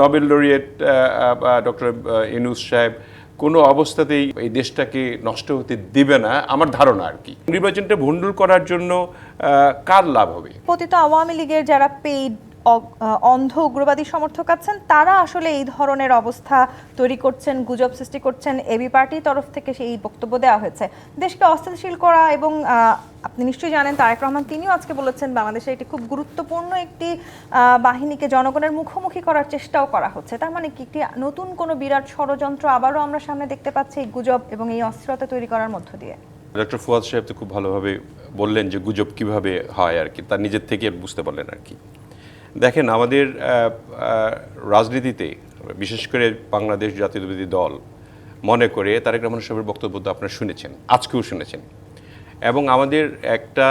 Nobel laureate doctor Yunus সাহেব কোনো অবস্থাতেই এই দেশটাকে নষ্ট হতে দিবে না, আমার ধারণা আর কি। নির্বাচনটা ভণ্ডুল করার জন্য কার লাভ হবে? পতিত আওয়ামী লীগের যারা পেইড অন্ধ উগ্রবাদী সমর্থক আছেন। তারা আসলে এই ধরনের অবস্থা তৈরি করছেন, গুজব সৃষ্টি করছেন এবি পার্টির তরফ থেকে সেই বক্তব্য দেওয়া হয়েছে। দেশকে অস্থিতিশীল করা এবং আপনি নিশ্চয়ই জানেন তারেক রহমান, তিনিও আজকে বলেছেন বাংলাদেশে একটি খুব গুরুত্বপূর্ণ একটি বাহিনীকে জনগণের মুখোমুখি করার চেষ্টাও করা হচ্ছে। তার মানে কি, একটি নতুন কোনো বিরাট ষড়যন্ত্র আবারও আমরা সামনে দেখতে পাচ্ছি এই গুজব এবং এই অস্থিরতা তৈরি করার মধ্য দিয়ে। ডক্টর ফুয়াদ সাহেব তো খুব ভালোভাবে বললেন যে গুজব কীভাবে হয় আর কি, তার নিজের থেকে বুঝতে পারলেন আর কি। দেখেন, আমাদের রাজনীতিতে, বিশেষ করে বাংলাদেশ জাতীয়তাবাদী দল, মনে করে তারেক রহমান সাহেবের বক্তব্য তো আপনারা শুনেছেন, আজকেও শুনেছেন। এবং আমাদের একটা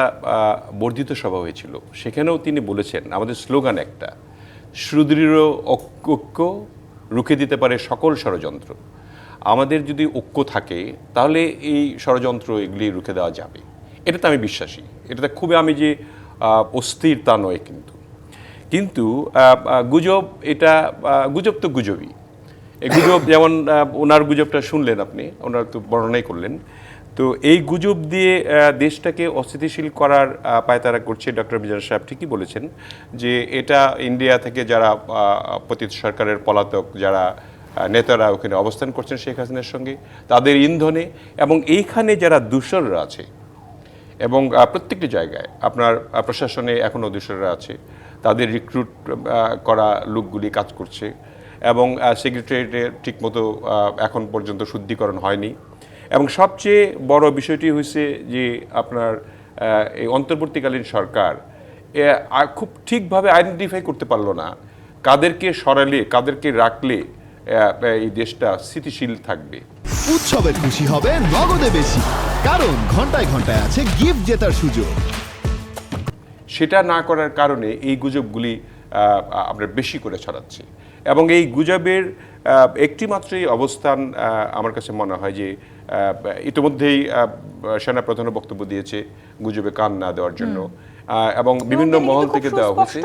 বর্ধিত সভা হয়েছিল, সেখানেও তিনি বলেছেন, আমাদের স্লোগান একটা, সুদৃঢ় ঐক্য রুখে দিতে পারে সকল ষড়যন্ত্র। আমাদের যদি ঐক্য থাকে, তাহলে এই ষড়যন্ত্র এগুলি রুখে দেওয়া যাবে। এটাতে আমি বিশ্বাসী। এটাতে খুবই আমি যে অস্থির তা নয় কিন্তু। কিন্তু গুজব এটা গুজব তো গুজবই। এই গুজব যেমন ওনার গুজবটা শুনলেন আপনি ওনার তো বর্ণনাই করলেন। তো এই গুজব দিয়ে দেশটাকে অস্থিতিশীল করার পায়তারা করছে ডক্টর মিজান সাহেব। ঠিকই বলেছেন যে এটা ইন্ডিয়া থেকে যারা পতিত সরকারের পলাতক যারা নেতারা ওখানে অবস্থান করছেন শেখ হাসিনার সঙ্গে তাদের ইন্ধনে এবং এইখানে যারা দূষররা আছে এবং প্রত্যেকটি জায়গায় আপনার প্রশাসনে এখনও দূষররা আছে তাদের রিক্রুট করা লোকগুলি কাজ করছে এবং সেক্রেটারিয়েটে ঠিকমতো এখন পর্যন্ত শুদ্ধিকরণ হয়নি। এবং সবচেয়ে বড় বিষয়টি হয়েছে যে আপনার এই অন্তর্বর্তীকালীন সরকার খুব ঠিকভাবে আইডেন্টিফাই করতে পারল না কাদেরকে সরালে, কাদেরকে রাখলে এই দেশটা স্থিতিশীল থাকবে। উৎসবের খুশি হবে, নগদে বেশি, কারণ ঘন্টায় ঘন্টায় আছে গিফট জেতার সুযোগ। সেটা না করার কারণে এই গুজবগুলি আমরা বেশি করে ছড়াচ্ছি। এবং এই গুজবের আহ, একটি মাত্রই অবস্থান আমার কাছে মনে হয় যে ইতিমধ্যেই সেনাপ্রধানও বক্তব্য দিয়েছে গুজবে কান না দেওয়ার জন্য। এবং বিভিন্ন মহল থেকে দেওয়া হয়েছে।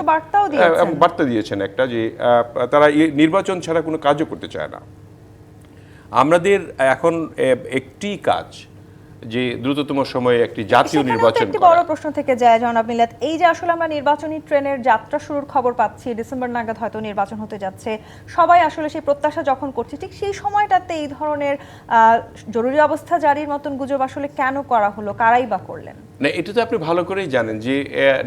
এবং বার্তা দিয়েছেন একটা যে তারা নির্বাচন ছাড়া কোনো কাজও করতে চায় না। আমাদের এখন একটি কাজ যে দ্রুততম সময়ে একটি জাতীয় নির্বাচন একটি বড় প্রশ্ন থেকে যায় জনাব মিলাত এই যে আসলে আমরা নির্বাচনী ট্রেনের যাত্রা শুরুর খবর পাচ্ছি ডিসেম্বর নাগাদ হয়তো নির্বাচন হতে যাচ্ছে সবাই আসলে সেই প্রত্যাশা যখন করছে ঠিক সেই সময়টাতে এই ধরনের জরুরি অবস্থা জারির মতন গুজব আসলে কেন করা হলো? কারাই বা করলেন? না এটা তো আপনি ভালো করেই জানেন যে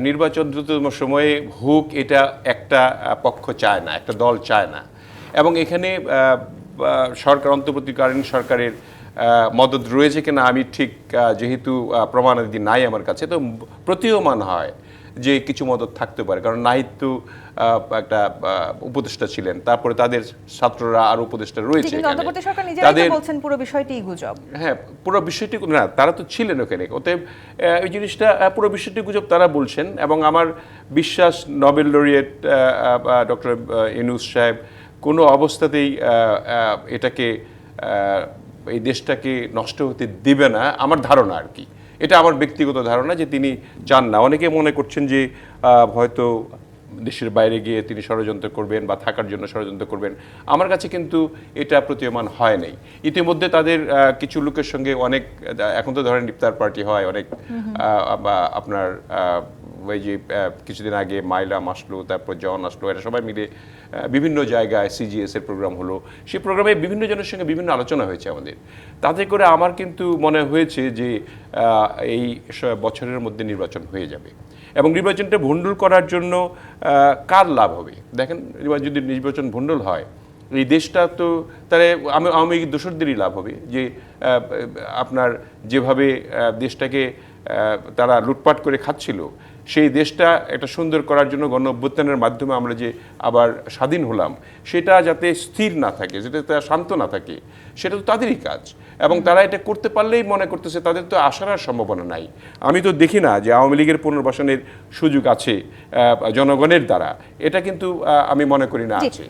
নির্বাচন দ্রুততম সময়ে হোক এটা একটা পক্ষ চায় না একটা দল চায় না। এবং এখানে সরকার অন্তর্বর্তীকালীন সরকারের মদত রয়েছে কিনা আমি ঠিক যেহেতু প্রমাণাদি নাই আমার কাছে তো প্রতীয়মান হয় যে কিছু মদত থাকতে পারে। কারণ নাহিত্য একটা উপদেষ্টা ছিলেন। তারপরে তাদের ছাত্ররা আর উপদেষ্টা রয়েছে তাদের বলছেন পুরো বিষয়টিই গুজব। হ্যাঁ পুরো বিষয়টি না তারা তো ছিলেন ওখানে। অতএব এই জিনিসটা পুরো বিষয়টি গুজব তারা বলছেন। এবং আমার বিশ্বাস নোবেল লরিয়েট ডক্টর ইনুস সাহেব কোনো অবস্থাতেই এটাকে এই দেশটাকে নষ্ট হতে দেবে না আমার ধারণা আর কি। এটা আমার ব্যক্তিগত ধারণা যে তিনি চান না। অনেকে মনে করছেন যে হয়তো দেশের বাইরে গিয়ে তিনি ষড়যন্ত্র করবেন বা থাকার জন্য ষড়যন্ত্র করবেন। আমার কাছে কিন্তু এটা প্রতীয়মান হয় নাই। ইতিমধ্যে তাদের কিছু লোকের সঙ্গে অনেক এখন তো ধরেন ইফতার পার্টি হয় অনেক আপনার ওই যে কিছুদিন আগে মাইলাম আসলো তারপর জন আসলো, এরা সবাই মিলে বিভিন্ন জায়গায় সিজিএস এর প্রোগ্রাম হলো। সেই প্রোগ্রামে বিভিন্ন জনের সঙ্গে বিভিন্ন আলোচনা হয়েছে আমাদের। তাতে করে আমার কিন্তু মনে হয়েছে যে এই বছরের মধ্যে নির্বাচন হয়ে যাবে। এবং নির্বাচনটা ভণ্ডুল করার জন্য কার লাভ হবে? দেখেন যদি নির্বাচন ভণ্ডুল হয়, এই দেশটা তো, তাহলে আমি লীগের দোসরদেরই লাভ হবে যে আপনার যেভাবে দেশটাকে তারা লুটপাট করে খাচ্ছিল সেই দেশটা একটা সুন্দর করার জন্য গণ অভ্যুত্থানের মাধ্যমে আমরা যে আবার স্বাধীন হলাম সেটা যাতে স্থির না থাকে যেটা তারা শান্ত না থাকে সেটা তো তাদেরই কাজ। এবং তারা এটা করতে পারলেই মনে করতেছে তাদের তো আসার আর সম্ভাবনা নাই। আমি তো দেখি না যে আওয়ামী লীগের পুনর্বাসনের সুযোগ আছে জনগণের দ্বারা। এটা কিন্তু আমি মনে করি না আছে।